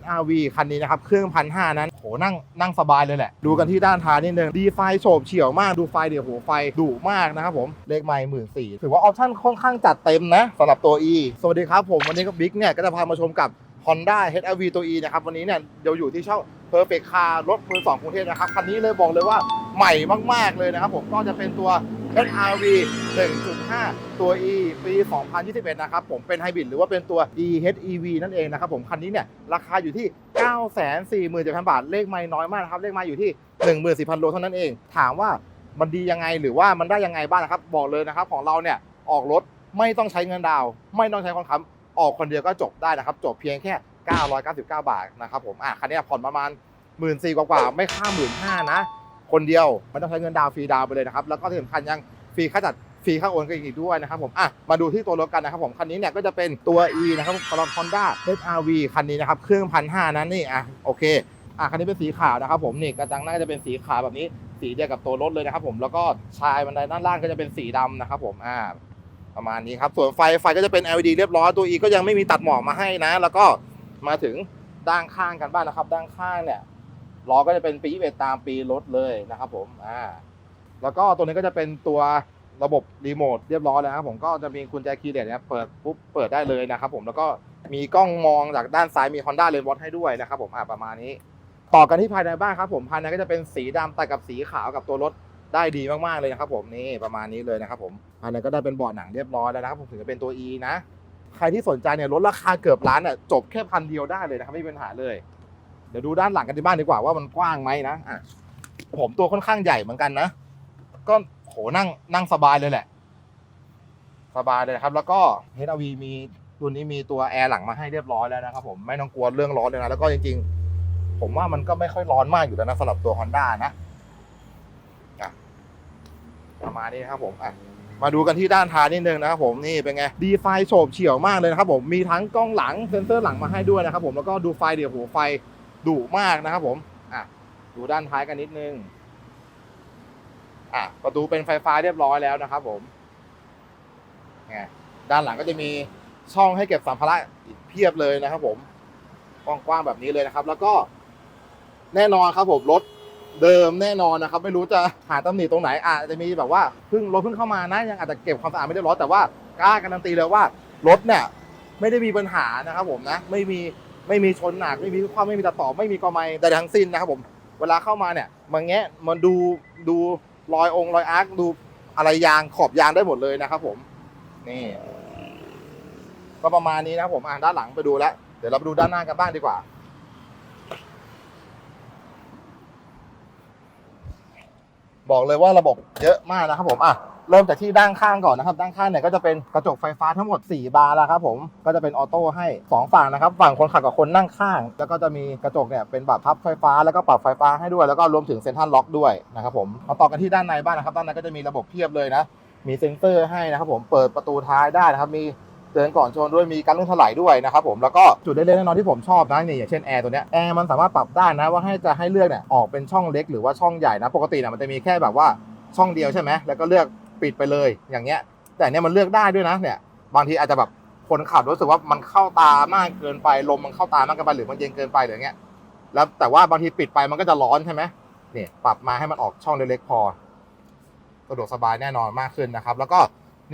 HRV คันนี้นะครับ เครื่องพันห้านั้นโหนั่งนั่งสบายเลยแหละ ดูกันที่ด้านท้ายนิดนึง ดีไฟโฉบเฉี่ยวมาก ดูไฟเดี๋ยวโหไฟดุมากนะครับผม เลขไมล์หมื่นสี่ถือว่าออปชั่นค่อนข้างจัดเต็มนะสำหรับตัว E สวัสดีครับผม วันนี้ก็บิ๊กเนี่ย ก็จะพามาชมกับ Honda HRV ตัว E นะครับ วันนี้เนี่ยเดี๋ยวอยู่ที่ช่อง Perfect Car รถมือสองกรุงเทพนะครับ คันนี้เลยบอกเลยว่าใหม่มาก ๆเลยนะครับผมก็จะเป็นตัว HRV 1.5 ตัว E ปี 2021 นะครับผมเป็นไฮบริดหรือว่าเป็นตัว EHEV นั่นเองนะครับผมคันนี้เนี่ยราคาอยู่ที่ 947,000 บาท เลขไม่น้อยมากนะครับ เลขไม่อยู่ที่ 14,000 โลเท่านั้นเอง ถามว่ามันดียังไงหรือว่ามันได้ยังไงบ้างนะครับ บอกเลยนะครับของเราเนี่ยออกรถไม่ต้องใช้เงินดาว ไม่ต้องใช้คนค้ำออกคนเดียวก็จบได้นะครับ จบเพียงแค่ 999 บาทนะครับผมอะคันนี้ผ่อนประมาณ 1 4ื่นกว่าๆไม่ข้ามหมื่นห้านะ คนเดียวไม่ต้องใช้เงินดาวฟรีดาวไปเลยนะครับแล้วก็ที่สำคัญยังฟรีค่าจัดฟรีค่าโอนกันอีกด้วยนะครับผมอะมาดูที่ตัวรถกันนะครับผมคันนี้เนี่ยก็จะเป็นตัว E นะครับสำหรับ Honda HRV คันนี้นะครับเครื่องพันห้านั้นนี่อะโอเคอะคันนี้เป็นสีขาวนะครับผมนี่กระจังหน้าก็จะเป็นสีขาวแบบนี้ สีเดียวกับตัวรถเลยนะครับผมแล้วก็ชายบันไดด้านล่างก็จะเป็นสีดำนะครับผมอ่าประมาณนี้ครับส่วนไฟไฟก็จะเป็น LED เรียบร้อยตัว E ก็ยังไม่มีตัดหมอกมาให้นะ แล้วก็มาถึงด้านข้างกันบ้างนะครับ ด้านข้างเนี่ย ล้อก็จะเป็นปี21ตามปีรถเลยนะครับผมอ่าแล้วก็ตัวนี้ก็จะเป็นตัวระบบรีโมทเรียบร้อยแล้วครับผมก็จะมีกุญแจคีย์เลสเนี่ยเปิดปุ๊บเปิดได้เลยนะครับผมแล้วก็มีกล้องมองจากด้านซ้ายมี Honda l e n w a t ให้ด้วยนะครับผมอ่าประมาณนี้ ต่อกันที่ภายในบ้านครับผมภายในก็จะเป็นสีดำตัดกับสีขาวกับตัวรถได้ดีมากๆเลยนะครับผมนี่ประมาณนี้เลยนะครับผมภายในก็ได้เป็นเบาะหนังเรียบร้อยแล้วนะครับผมถึงจะเป็นตัว E นะ ใครที่สนใจเนี่ยลดราคาเกือบล้านเนี่ยจบแค่พันเดียวได้เลยนะครับไม่มีปัญหาเลย เดี๋ยวดูด้านหลังกันที่บ้านดีกว่าว่ามันกว้างไหมนะอะผมตัวค่อนข้างใหญ่เหมือนกันนะ ก็โหนั่งนั่งสบายเลยแหละ สบายเลยครับ แล้วก็ HRV มีตัวนี้มีตัวแอร์หลังมาให้เรียบร้อยแล้วนะครับผมไม่ต้องกลัวเรื่องร้อนเลยนะ แล้วก็จริงๆ ผมว่ามันก็ไม่ค่อยร้อนมากอยู่แล้วนะสำหรับตัว Honda นะอะประมาณนี้ครับผมอะมาดูกันที่ด้านท้ายนิดนึงนะครับผมนี่เป็นไงดีไฟโฉบเฉี่ยวมากเลยนะครับผมมีทั้งกล้องหลังเซ็นเซอร์หลังมาให้ด้วยนะครับผมแล้วก็ดูไฟเดี๋ยวโหไฟ ดุมากนะครับผมอะดูด้านท้ายกันนิดนึงอะประตูเป็นไฟฟ้าเรียบร้อยแล้วนะครับผมไงด้านหลังก็จะมีช่องให้เก็บสัมภาระอีกเพียบเลยนะครับผมกว้างๆแบบนี้เลยนะครับ แล้วก็แน่นอนครับผมรถเดิมแน่นอนนะครับ ไม่รู้จะหาตำหนิตรงไหนอาจจะมีแบบว่าเพิ่งรถเพิ่งเข้ามานะยังอาจจะเก็บความสะอาดไม่ได้ร้อยแต่ว่ากล้าการันตีเลยว่ารถเนี่ยไม่ได้มีปัญหานะครับผมนะ ไม่มี ไม่มีชนหนักไม่มีความไม่มีตัดต่อไม่มีกอไม้ใดๆทั้งสิ้นนะครับผมเวลาเข้ามาเนี่ยมันแงะมันดูดูรอยองค์รอยอาร์คดูอะไรยางขอบยางได้หมดเลยนะครับผมนี่ก็ประมาณนี้นะผมอะด้านหลังไปดูแล้วเดี๋ยวเราไปดูด้านหน้ากันบ้างดีกว่า บอกเลยว่าระบบเยอะมากนะครับผมอะ เริ่มจากที่ด้านข้างก่อนนะครับ ด้านข้างเนี่ยก็จะเป็นกระจกไฟฟ้าทั้งหมด 4 บานแล้วครับผม ก็จะเป็นออโต้ให้ 2 ฝั่งนะครับ ฝั่งคนขับกับคนนั่งข้าง แล้วก็จะมีกระจกเนี่ยเป็นแบบพับไฟฟ้า แล้วก็ปรับไฟฟ้าให้ด้วย แล้วก็รวมถึงเซ็นทรัลล็อกด้วยนะครับผมมาต่อกันที่ด้านในบ้านนะครับ ด้านในก็จะมีระบบเพียบเลยนะ มีเซ็นเซอร์ให้นะครับผม เปิดประตูท้ายได้นะครับ มีเตือนก่อนชนด้วยมีการลื่นถลายด้วยนะครับผมแล้วก็จุดเล็กๆน้อยๆที่ผมชอบนะนี่อย่างเช่นแอร์ตัวเนี้ยแอร์มันสามารถปรับได้นะว่าให้จะให้เลือกเนี่ยออกเป็นช่องเล็กหรือว่าช่องใหญ่นะ ปกติเนี่ยมันจะมีแค่แบบว่าช่องเดียวใช่ไหมแล้วก็เลือก ปิดไปเลยอย่างเงี้ย แต่เนี้ยมันเลือกได้ด้วยนะเนี่ย บางทีอาจจะแบบคนขับรู้สึกว่ามันเข้าตามากเกินไปลมมันเข้าตามากเกินไปหรือมันเย็นเกินไปหรือเงี้ยแล้วแต่ว่าบางทีปิดไปมันก็จะร้อนใช่ไหมเนี่ยปรับมาให้มันออกช่องเล็กๆพอสะดวกสบายแน่นอนมากขึ้นนะครับ แล้วก็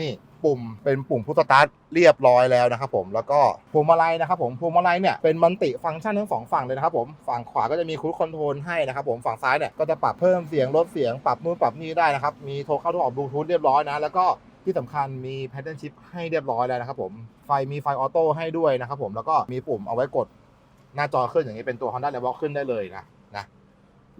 นี่ ปุ่มเป็นปุ่มพุทสตาร์ทเรียบร้อยแล้วนะครับผมแล้วก็พวงมาลัยนะครับผมพวงมาลัยเนี่ยเป็นมัลติฟังก์ชันทั้งสองฝั่งเลยนะครับผมฝั่งขวาก็จะมีคูดคอนโทรลให้นะครับผมฝั่งซ้ายเนี่ยก็จะปรับเพิ่มเสียงลดเสียงปรับนู่นปรับนี่ได้นะครับมีโทรเข้าโทรออกบลูทูธเรียบร้อยนะแล้วก็ที่สำคัญมีแพทเทิร์นชิพให้เรียบร้อยแล้วนะครับผมไฟมีไฟออโต้ให้ด้วยนะครับผมแล้วก็มีปุ่มเอาไว้กดหน้าจอขึ้นอย่างนี้เป็นตัว Honda l e v o ขึ้นได้เลยนะนะ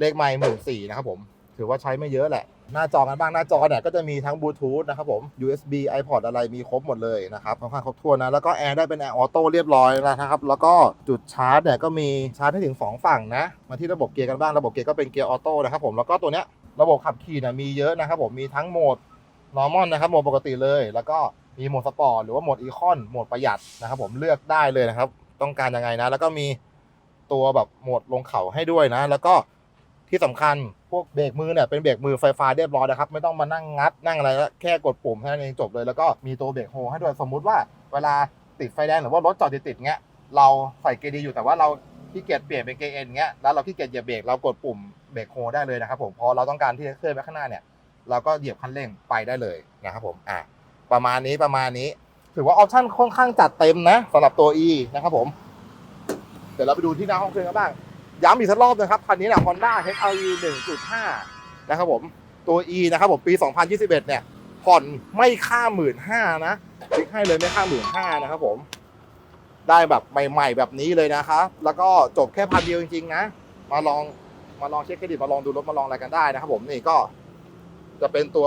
เลขไมล์หมื่นสี่นะครับผม ถือว่าใช้ไม่เยอะแหละ หน้าจอกันบ้างหน้าจอเนี่ยก็จะมีทั้งบลูทูธนะครับผม USB iPod อะไรมีครบหมดเลยนะครับค่อนข้างครบถ้วนนะ แล้วก็แอร์ได้เป็นแอร์ออโต้เรียบร้อยแล้วนะครับ แล้วก็จุดชาร์จเนี่ยก็มีชาร์จให้ถึง 2 ฝั่งนะ มาที่ระบบเกียร์กันบ้างระบบเกียร์ก็เป็นเกียร์ออโต้นะครับผมแล้วก็ตัวเนี้ยระบบขับขี่เนี่ยมีเยอะนะครับผมมีทั้งโหมด normal นะครับโหมดปกติเลย แล้วก็มีโหมดสปอร์ตหรือว่าโหมดอีคอนโหมดประหยัดนะครับผมเลือกได้เลยนะครับต้องการยังไงนะ แล้วก็มีตัวแบบโหมดลงเขาให้ด้วยนะ แล้วก็ที่สำคัญ พวกเบรกมือเนี่ยเป็นเบรกมือไฟฟ้าเรียบร้อยนะครับ ไม่ต้องมานั่งงัดนั่งอะไรแล้วแค่กดปุ่มแค่นั้นเองจบเลย แล้วก็มีตัวเบรกโฮให้ด้วยสมมุติว่าเวลาติดไฟแดงหรือว่ารถจอดติดๆเงี้ยเราใส่เกียร์ดีอยู่แต่ว่าเราขี้เกียจเปลี่ยนเป็น KN เงี้ยแล้วเราขี้เกียจเหยียบเบรกเรากดปุ่มเบรกโฮได้เลยนะครับผมพอเราต้องการที่จะเคลื่อนไปข้างหน้าเนี่ยเราก็เหยียบคันเร่งไปได้เลยนะครับผมอะประมาณนี้ประมาณนี้ถือว่าออปชั่นค่อนข้างจัดเต็มนะสำหรับตัว E นะครับผมเดี๋ยวเราไปดูที่หน้าห้องเครื่องกันบ้าง ย้ำอีกสักรอบนะครับ คันนี้เนี่ย Honda HRV 1.5 นะครับผม ตัว E นะครับผมปี 2021 เนี่ย ผ่อนไม่ค่าหมื่นห้านะติ๊กให้เลยไม่ค่าหมื่นห้านะครับผม ได้แบบใหม่ ๆ แบบนี้เลยนะครับ แล้วก็จบแค่พันเดียวจริงๆนะ มาลองมาลองเช็คเครดิตมาลองดูรถมาลองอะไรกันได้นะครับผมนี่ก็จะเป็นตัว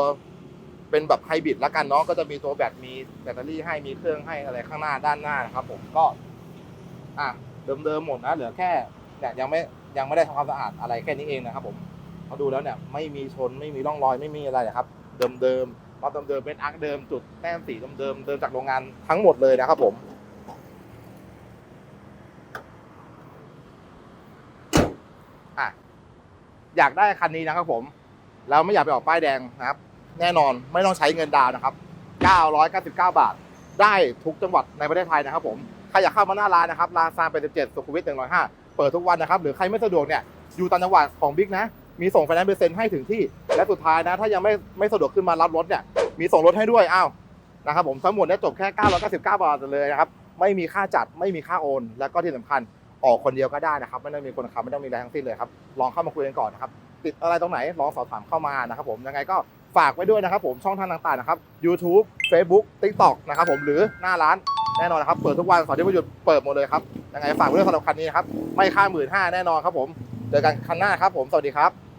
เป็นแบบไฮบริดละกันเนาะก็จะมีตัวแบตมีแบตเตอรี่ให้มีเครื่องให้อะไรข้างหน้าด้านหน้านะครับผมก็ อะเดิมๆหมดนะเหลือแค่ เนี่ยยังไม่ยังไม่ได้ทำความสะอาดอะไรแค่นี้เองนะครับผมเขาดูแล้วเนี่ยไม่มีชนไม่มีร่องรอยไม่มีอะไรนะครับ เดิมๆรอบเดิมเป็นอาร์คเดิมจุดแต้มสีเดิมๆเดิมจากโรงงานทั้งหมดเลยนะครับผมอะอยากได้คันนี้นะครับผมแล้วไม่อยากไปออกป้ายแดงนะครับ แน่นอนไม่ต้องใช้เงินดาวน์นะครับ 999 บาท ได้ทุกจังหวัดในประเทศไทยนะครับผมใครอยากเข้ามาหน้าร้านนะครับร้านซานเป็น17สุขุมวิท105 เปิดทุกวันนะครับ หรือใครไม่สะดวกเนี่ยอยู่ต่างจังหวัดของบิ๊กนะ มีส่งไฟแนนซ์เปอร์เซ็นต์ให้ถึงที่ และสุดท้ายนะ ถ้ายังไม่ไม่สะดวกขึ้นมารับรถเนี่ย มีส่งรถให้ด้วยอ้าวนะครับผมทั้งหมดเนี่ยจบแค่ 999 บาทเลยนะครับ ไม่มีค่าจัดไม่มีค่าโอน แล้วก็ที่สำคัญออกคนเดียวก็ได้นะครับ ไม่ต้องมีคนขับไม่ต้องมีอะไรทั้งสิ้นเลยครับลองเข้ามาคุยกันก่อนนะครับ ติดอะไรตรงไหนลองสอบถามเข้ามานะครับผมยังไงก็ฝากไว้ด้วยนะครับผมช่องทางต่างๆนะครับ YouTube Facebook TikTok นะครับผมหรือหน้าร้านแน่นอนนะครับ เปิดทุกวันเสาร์ที่วันหยุดเปิดหมดเลยครับ ยังไงฝากไว้ด้วยสำหรับคันนี้นะครับ ไม่ค่าหมื่นห้าแน่นอนครับผม เจอกันคันหน้าครับผม สวัสดีครับ